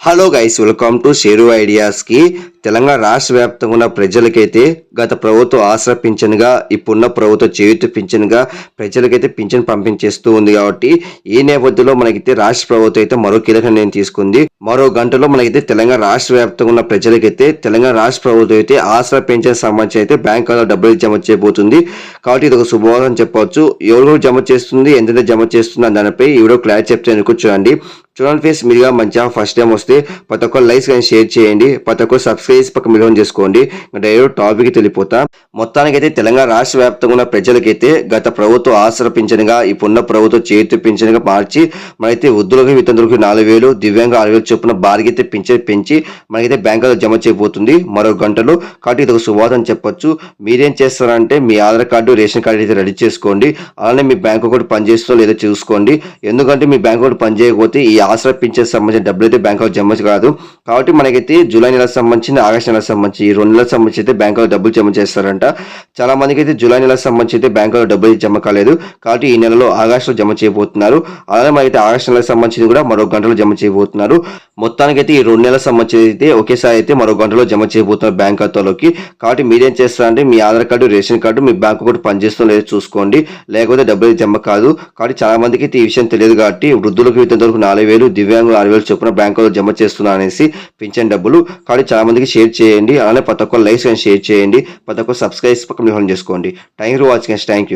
Hello guys welcome to Sheru ఐడియాస్కి Telangana రాష్ట్ర వ్యాప్తంగా ఉన్న ప్రజలకైతే గత ప్రభుత్వం ఆసరా పింఛన్గా ఇప్పుడున్న ప్రభుత్వం చేయుత పింఛన్గా ప్రజలకైతే పింఛన్ పంపించేస్తూ ఉంది కాబట్టి ఈ నేపథ్యంలో మనకైతే రాష్ట్ర ప్రభుత్వం అయితే మరో కీలక నిర్ణయం తీసుకుంది. మరో గంటలో మనకైతే తెలంగాణ రాష్ట్ర వ్యాప్తంగా ఉన్న ప్రజలకైతే తెలంగాణ రాష్ట్ర ప్రభుత్వం అయితే ఆసరా పెన్షన్ సంబంధించి అయితే బ్యాంకులో డబ్బులు జమ చేయబోతుంది. కాబట్టి ఇది ఒక శుభవారం చెప్పవచ్చు. ఎవరు జమ చేస్తుంది ఎంత జమ చేస్తుంది దానిపై ఎవరో క్లారిటీ చెప్తే చూడండి. చూడండి ఫేస్ మీరుగా మంచిగా ఫస్ట్ టైం వస్తే ప్రతి ఒక్కరు లైక్స్ కానీ షేర్ చేయండి. ప్రతి ఒక్కరు సబ్స్క్రైబ్ పక్క మిలియన్ చేసుకోండి. డైరెక్ట్ టాపిక్ తెలిపోతా మొత్తానికైతే తెలంగాణ రాష్ట్ర వ్యాప్తంగా ఉన్న ప్రజలకైతే గత ప్రభుత్వం ఆసరా పింఛన్గా ఇప్పుడున్న ప్రభుత్వం చేతి పింఛన్గా మార్చి మనైతే వృద్ధులకు వితంతులకు నాలుగు వేలు దివ్యాంగ ఆరు వేలు చొప్పున భారీగైతే పింఛన్ పెంచి మనకైతే బ్యాంకులో జమ చేయబోతుంది. మరో గంటలో కాబట్టి ఇది ఒక శుభవార్త అని చెప్పొచ్చు. మీరేం చేస్తారంటే మీ ఆధార్ కార్డు రేషన్ కార్డు అయితే రెడీ చేసుకోండి. అలానే మీ బ్యాంక్ అకౌంట్ పనిచేస్తుందో లేదో చూసుకోండి. ఎందుకంటే మీ బ్యాంక్ అకౌంట్ పనిచేయకపోతే ఈ ఆసరా పింఛన్ సంబంధించిన డబ్బులు అయితే బ్యాంకులో జమ కాదు. కాబట్టి మనకైతే జూలై నెలకు సంబంధించిన ఆగస్టు నెలకు సంబంధించి ఈ రెండు నెలలకు సంబంధించి అయితే బ్యాంకులో డబ్బులు జమ చేస్తారంట. చాలా మందికి అయితే జూలై నెలకు సంబంధించి అయితే బ్యాంకులో డబ్బులు జమ కాలేదు. కాబట్టి ఈ నెలలో ఆగస్టులో జమ చేయబోతున్నారు. అలానే మనకైతే ఆగస్టు నెలకు సంబంధించి కూడా మరో గంటలో జమ చేయబోతున్నారు. మొత్తానికైతే ఈ రెండు నెలల సంబంధించి అయితే ఒకేసారి అయితే మరో గంటలో జమ చేయబోతున్నారు బ్యాంక్ ఖాతాలోకి. కాబట్టి మీరేం చేస్తారంటే మీ ఆధార్ కార్డు రేషన్ కార్డు మీ బ్యాంక్ కూడా పనిచేస్తుందో లేదో చూసుకోండి. లేకపోతే డబ్బులు జమ కాదు. కాబట్టి చాలా మందికి అయితే ఈ విషయం తెలియదు కాబట్టి వృద్ధులకు వితంతులకు నాలుగు వేలు దివ్యాంగులు ఆరు వేలు చొప్పున బ్యాంకులో జమ చేస్తున్నా అనేసి పింఛన్ డబ్బులు. కాబట్టి చాలా మందికి షేర్ చేయండి. అలానే ప్రతి ఒక్క లైక్స్ షేర్ చేయండి. ప్రతి ఒక్క సబ్స్క్రైబ్ పక్కన చేసుకోండి. Thank you watching thank you.